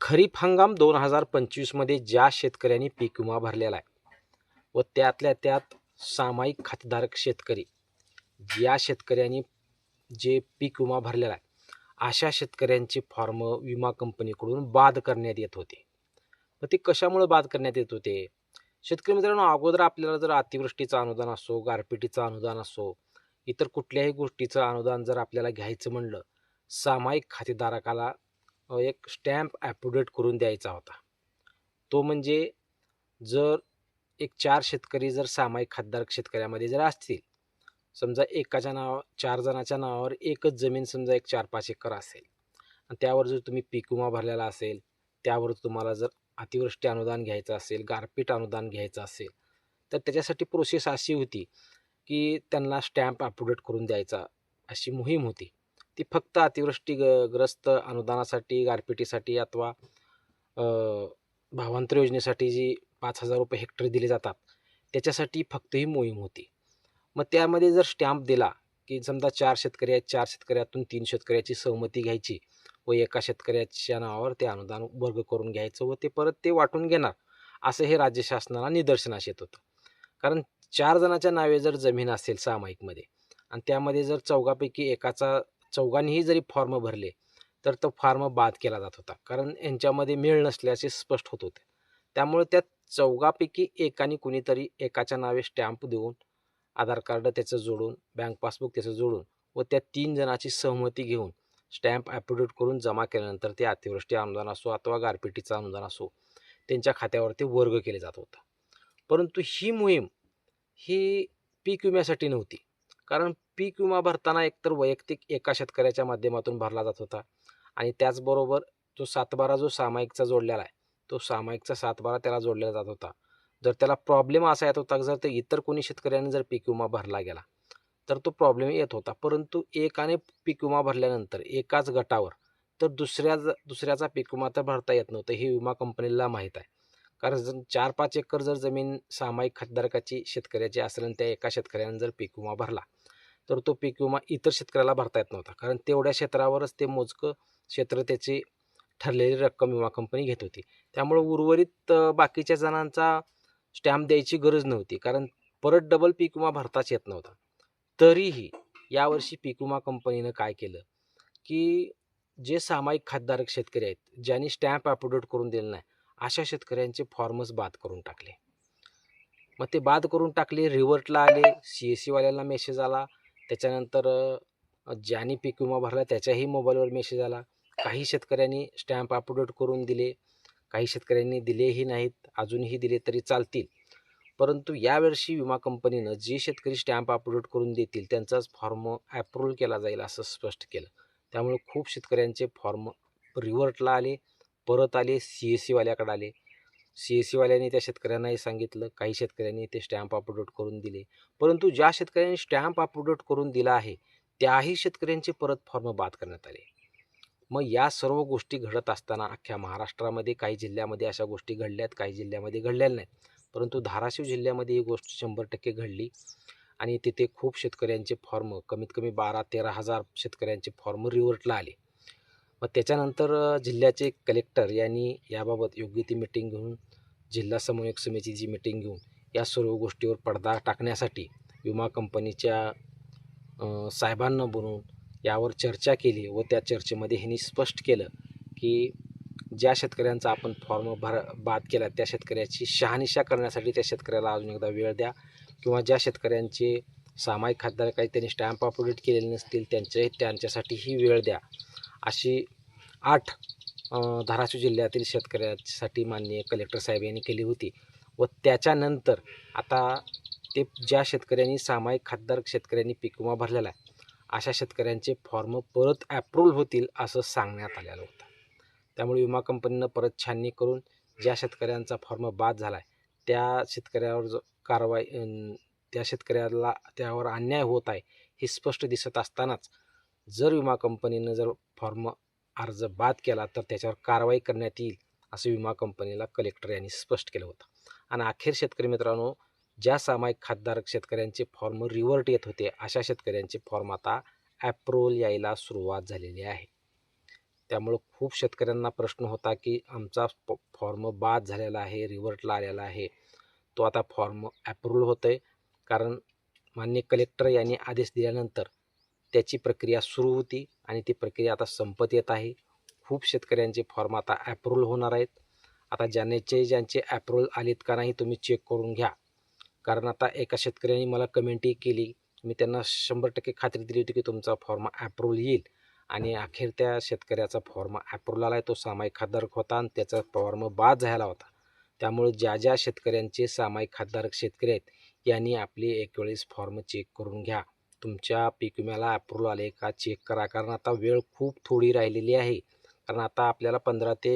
खरीप हंगाम दोन हजार पंचवीसमध्ये ज्या शेतकऱ्यांनी पीक विमा भरलेला आहे व त्यातल्या त्यात सामायिक खातेधारक शेतकरी ज्या शेतकऱ्यांनी जे पीक विमा भरलेला आहे अशा शेतकऱ्यांचे फॉर्म विमा कंपनीकडून बाद करण्यात येत होते. मग ते कशामुळे बाद करण्यात येत होते? शेतकरी मित्रांनो अगोदर आपल्याला जर अतिवृष्टीचं अनुदान असो गारपिटीचं अनुदान असो इतर कुठल्याही गोष्टीचं अनुदान जर आपल्याला घ्यायचं म्हणलं सामायिक खातेधारकाला एक स्टॅम्प ॲप्युडेट करून द्यायचा होता. तो म्हणजे जर एक चार शेतकरी जर सामायिक खातेधारक शेतकऱ्यामध्ये जर असतील समजा एकाच्या नाव चार जणाच्या नावावर एकच जमीन समजा एक चार पाच एकर असेल आणि त्यावर जर तुम्ही पीक विमा भरलेला असेल त्यावर तुम्हाला जर अतिवृष्टी अनुदान घ्यायचं असेल गारपीट अनुदान घ्यायचं असेल तर त्याच्यासाठी प्रोसेस अशी होती की त्यांना स्टॅम्प अपडेट करून द्यायचा अशी मोहीम होती. ती फक्त अतिवृष्टी ग ग्रस्त अनुदानासाठी गारपिटीसाठी अथवा भावांतर योजनेसाठी जी पाच हजार रुपये हेक्टर दिले जातात त्याच्यासाठी फक्त ही मोहीम होती. मग त्यामध्ये जर स्टॅम्प दिला की समजा चार शेतकरी आहेत चार शेतकऱ्यातून तीन शेतकऱ्याची सहमती घ्यायची व एका शेतकऱ्याच्या नावावर ते अनुदान वर्ग करून घ्यायचं व ते परत ते वाटून घेणार असं हे राज्य शासनाला निदर्शनास येत होतं. कारण चार जणाच्या नावे जर जमीन असेल सामायिकमध्ये आणि त्यामध्ये जर चौघापैकी एकाचा चौघांनीही जरी फॉर्म भरले तर तो फॉर्म बाद केला जात होता. कारण यांच्यामध्ये मेळ नसल्याचे स्पष्ट होत होते. त्यामुळे त्या चौघापैकी एकाने कुणीतरी एकाच्या नावे स्टॅम्प देऊन आधार कार्ड त्याचं जोडून बँक पासबुक त्याचं जोडून व त्या तीन जणाची सहमती घेऊन स्टॅम्प ॲप्युडेट करून जमा केल्यानंतर ते अतिवृष्टी अनुदान असो अथवा गारपिटीचं अनुदान असो त्यांच्या खात्यावरती वर्ग केले जात होतं. परंतु ही मोहीम ही पीक विम्यासाठी नव्हती. कारण पीक विमा भरताना एकतर वैयक्तिक एका शेतकऱ्याच्या माध्यमातून भरला जात होता. आणि त्याचबरोबर जो सातबारा जो सामायिकचा जोडलेला आहे तो सामायिकचा सातबारा त्याला जोडलेला जात होता. जर त्याला प्रॉब्लेम असा येत होता जर ते इतर कोणी शेतकऱ्याने जर पीक विमा भरला गेला तर तो प्रॉब्लेम येत होता. परंतु एकाने पीक विमा भरल्यानंतर एकाच गटावर तर दुसऱ्या दुसऱ्याचा पीक विमा तर भरता येत नव्हतं. हे विमा कंपनीला माहीत आहे. कारण जर चार पाच एकर जर जमीन सामायिक खातेधारकाची शेतकऱ्याची असेल आणि त्या एका शेतकऱ्याने जर पीक विमा भरला तर तो पीक विमा इतर शेतकऱ्याला भरता येत नव्हता. कारण तेवढ्या क्षेत्रावरच ते मोजकं क्षेत्र त्याची ठरलेली रक्कम विमा कंपनी घेत होती. त्यामुळे उर्वरित बाकीच्या जणांचा स्टॅम्प द्यायची गरज नव्हती. कारण परत डबल पीक विमा भरताच येत नव्हता. तरीही यावर्षी पीक विमा कंपनीनं काय केलं? की जे सामायिक खातधारक शेतकरी आहेत ज्यांनी स्टॅम्प अपडेट करून दिलं नाही अशा शेतकऱ्यांचे फॉर्मच बाद करून टाकले. मग ते बाद करून टाकले रिव्हर्टला आले सी एस सीवाल्यांना मेसेज आला त्याच्यानंतर अ, ज्यांनी पीक विमा भरला त्याच्याही मोबाईलवर मेसेज आला. काही शेतकऱ्यांनी स्टॅम्प अपडेट करून दिले काही शेतकऱ्यांनी दिलेही नाहीत अजूनही दिले तरी चालतील. परंतु यावर्षी विमा कंपनीनं जे शेतकरी स्टॅम्प अपडेट करून देतील त्यांचाच फॉर्म ॲप्रूव्हल केला जाईल असं स्पष्ट केलं. त्यामुळे खूप शेतकऱ्यांचे फॉर्म रिव्हर्टला आले परत आले सी एस सीवाल्याकडे आले. सी एस सीवाल्यांनी त्या शेतकऱ्यांनाही सांगितलं काही शेतकऱ्यांनी ते स्टॅम्प अपडेट करून दिले. परंतु ज्या शेतकऱ्यांनी स्टॅम्प अपडेट करून दिला आहे त्याही शेतकऱ्यांचे परत फॉर्म बाद करण्यात आले. मग या सर्व गोष्टी घडत असताना अख्ख्या महाराष्ट्रामध्ये काही जिल्ह्यामध्ये अशा गोष्टी घडल्यात काही जिल्ह्यामध्ये घडलेल्या नाहीत. परंतु धाराशिव जिल्ह्यामध्ये ही गोष्ट शंभर टक्के घडली आणि तिथे खूप शेतकऱ्यांचे फॉर्म कमीत कमी बारा तेरा हजार शेतकऱ्यांचे फॉर्म रिव्हर्टला आले. मग त्याच्यानंतर जिल्ह्याचे कलेक्टर यांनी याबाबत योग्य ती मिटिंग घेऊन जिल्हा समन्वयक समितीची मिटिंग घेऊन या सर्व गोष्टीवर पडदा टाकण्यासाठी विमा कंपनीच्या साहेबांना बोलवून यावर चर्चा केली व त्या चर्चेमध्ये ह्यांनी स्पष्ट केलं की ज्या शेतकऱ्यांचा आपण फॉर्म भर बाद केला त्या शेतकऱ्याची शहानिशा करण्यासाठी त्या शेतकऱ्याला अजून एकदा वेळ द्या किंवा ज्या शेतकऱ्यांचे सामायिक खातेदार काही त्यांनी स्टॅम्प अपडेट केलेले नसतील त्यांचे त्यांच्यासाठीही वेळ द्या. अशी आठ धाराशिव जिल्ह्यातील शेतकऱ्यासाठी माननीय कलेक्टर साहेब यांनी केली होती व त्याच्यानंतर आता ते ज्या शेतकऱ्यांनी सामायिक खातेदार शेतकऱ्यांनी पीक विमा भरलेला आहे अशा शेतकऱ्यांचे फॉर्म परत ॲप्रूव्ह होतील असं सांगण्यात आलेलं होतं. त्यामुळे विमा कंपनीनं परत छाननी करून ज्या शेतकऱ्यांचा फॉर्म बाद झाला आहे त्या शेतकऱ्यावर जो कारवाई त्या शेतकऱ्याला त्यावर अन्याय होत आहे हे स्पष्ट दिसत असतानाच जर विमा कंपनीनं जर फॉर्म अर्ज बाद केला तर त्याच्यावर कारवाई करण्यात येईल असं विमा कंपनीला कलेक्टर यांनी स्पष्ट केलं होतं. आणि अखेर शेतकरी मित्रांनो ज्या सामायिक खातधारक शेतकऱ्यांचे फॉर्म रिव्हर्ट येत होते अशा शेतकऱ्यांचे फॉर्म आता ॲप्रोल यायला सुरुवात झालेली आहे. त्यामुळं खूप शेतकऱ्यांना प्रश्न होता की आमचा फ फॉर्म बाद झालेला आहे रिव्हर्टला आलेला आहे. तो आता फॉर्म ॲप्रूव्हल होतो आहे कारण माननीय कलेक्टर यांनी आदेश दिल्यानंतर त्याची प्रक्रिया सुरू होती आणि ती प्रक्रिया आता संपत येत आहे. खूप शेतकऱ्यांचे फॉर्म आता ॲप्रूव्हल होणार आहेत. आता ज्यानेचे ज्यांचे ॲप्रूव्हल आलेत का नाही तुम्ही चेक करून घ्या. कारण आता एका शेतकऱ्यांनी मला कमेंटही केली. मी त्यांना शंभर टक्के खात्री दिली होती की तुमचा फॉर्म ॲप्रूव्हल येईल. आणि अखेर त्या शेतकऱ्याचा फॉर्म ॲप्रुव्हल आला आहे तो सामायिक खातधारक होता आणि त्याचा फॉर्म बाद झाला होता. त्यामुळे ज्या ज्या शेतकऱ्यांचे सामायिक खातधारक शेतकरी आहेत यांनी आपली एक वेळेस फॉर्म चेक करून घ्या. तुमच्या पीक विम्याला अप्रूव्हल आले का चेक करा. कारण आता वेळ खूप थोडी राहिलेली आहे. कारण आता आपल्याला पंधरा ते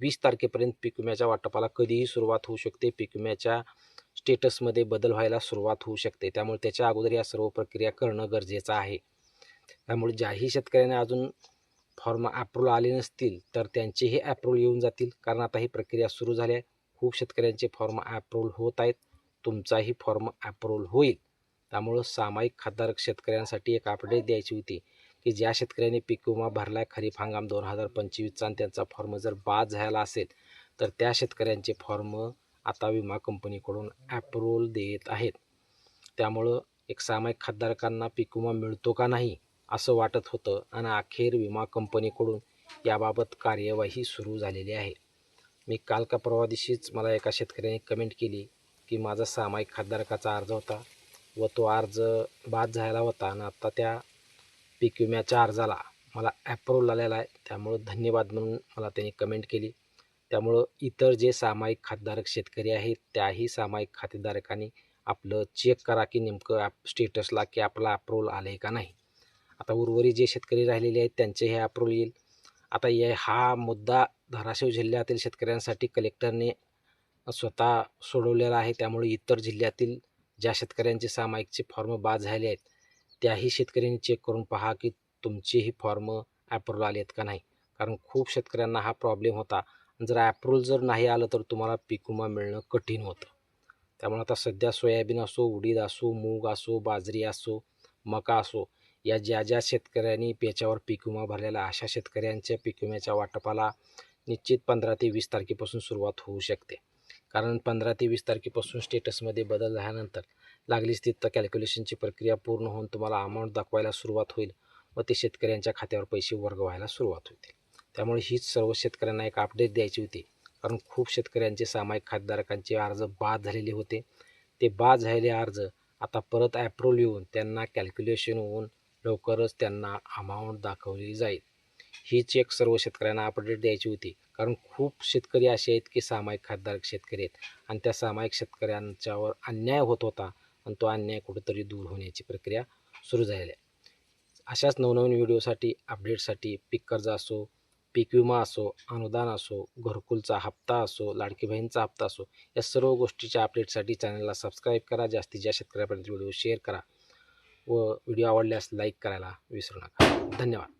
वीस तारखेपर्यंत पीक विम्याच्या वाटपाला कधीही सुरुवात होऊ शकते. पीक विम्याच्या स्टेटसमध्ये बदल व्हायला सुरुवात होऊ शकते. त्यामुळे त्याच्या अगोदर या सर्व प्रक्रिया करणं गरजेचं आहे. त्यामुळे ज्याही शेतकऱ्यांना अजून फॉर्म अप्रूव्हल आले नसतील तर त्यांचेही अप्रूव्हल येऊन जातील. कारण आता ही प्रक्रिया सुरू झाली आहे. खूप शेतकऱ्यांचे फॉर्म अप्रूव्हल होत आहेत. तुमचाही फॉर्म अप्रूव्हल होईल. त्यामुळं सामायिक खातधारक शेतकऱ्यांसाठी एक अपडेट द्यायची होती की ज्या शेतकऱ्यांनी पीक विमा भरला आहे खरीप हंगाम दोन हजार पंचवीसचा आणि त्यांचा फॉर्म जर बाद झाला असेल तर त्या शेतकऱ्यांचे फॉर्म आता विमा कंपनीकडून ॲप्रूव्हल देत आहेत. त्यामुळं एक सामायिक खातधारकांना पीक विमा मिळतो का नाही असं वाटत होतं आणि अखेर विमा कंपनीकडून याबाबत कार्यवाही सुरू झालेली आहे. मी काल का परवा दिवशीच मला एका शेतकऱ्याने कमेंट केली की माझा सामायिक खातधारकाचा अर्ज होता. व तो अर्ज बाद झाला होता आणि आत्ता त्या पीक विम्याच्या अर्जाला मला ॲप्रूव्हल आलेला आहे. त्यामुळं धन्यवाद म्हणून मला त्यांनी कमेंट केली. त्यामुळं इतर जे सामायिक खातेधारक शेतकरी आहेत त्याही सामायिक खातेधारकांनी आपलं चेक करा की नेमकं ॲप स्टेटसला की आपला अप्रूव्हल आलं आहे का नाही. आता उर्वरित जे शेतकरी राहिलेले आहेत त्यांचे हे अप्रूव्हल येईल. आता या हा मुद्दा धाराशिव जिल्ह्यातील शेतकऱ्यांसाठी कलेक्टरने स्वतः सोडवलेला आहे. त्यामुळे इतर जिल्ह्यातील ज्या शेतकऱ्यांचे सामायिकचे फॉर्म बाद झाले आहेत त्याही शेतकऱ्यांनी चेक करून पहा की तुमचेही फॉर्म ॲप्रूव्हल आले आहेत का नाही. कारण खूप शेतकऱ्यांना हा प्रॉब्लेम होता. जर ॲप्रूव्हल जर नाही आलं तर तुम्हाला पीक विमा मिळणं कठीण होतं. त्यामुळे आता सध्या सोयाबीन असो उडीद असो मूग असो बाजरी असो मका असो या ज्या ज्या शेतकऱ्यांनी याच्यावर पीक विमा भरलेला अशा शेतकऱ्यांच्या पीक विम्याच्या वाटपाला निश्चित पंधरा ते वीस तारखेपासून सुरुवात होऊ शकते. कारण पंधरा ते वीस तारखेपासून स्टेटसमध्ये बदल झाल्यानंतर लागलीच तिथं कॅल्क्युलेशनची प्रक्रिया पूर्ण होऊन तुम्हाला अमाऊंट दाखवायला सुरुवात होईल व ते शेतकऱ्यांच्या खात्यावर पैसे वर्ग व्हायला सुरुवात होतील त्यामुळे हीच सर्व शेतकऱ्यांना एक अपडेट द्यायची होती. कारण खूप शेतकऱ्यांचे सामायिक खातेधारकांचे अर्ज बाद झालेले होते. ते बाद झालेले अर्ज आता परत ॲप्रूव्हल येऊन त्यांना कॅल्क्युलेशन होऊन लवकरच त्यांना अमाऊंट दाखवली जाईल. हीच एक सर्व शेतकऱ्यांना अपडेट द्यायची होती. कारण खूप शेतकरी असे आहेत की सामायिक खातेधारक शेतकरी आहेत. आणि त्या सामायिक शेतकऱ्यांच्यावर अन्याय होत होता आणि तो अन्याय कुठेतरी दूर होण्याची प्रक्रिया सुरू झालेली आहे. अशाच नवनवीन व्हिडिओसाठी अपडेटसाठी पीक कर्ज असो पीक विमा असो अनुदान असो घरकुलचा हप्ता असो लाडकी बहीणचा हप्ता असो या सर्व गोष्टीच्या अपडेटसाठी चॅनलला सबस्क्राईब करा. जास्तीत जास्त शेतकऱ्यापर्यंत व्हिडिओ शेअर करा. व व्हिडिओ आवडल्यास लाईक करायला विसरू नका. धन्यवाद.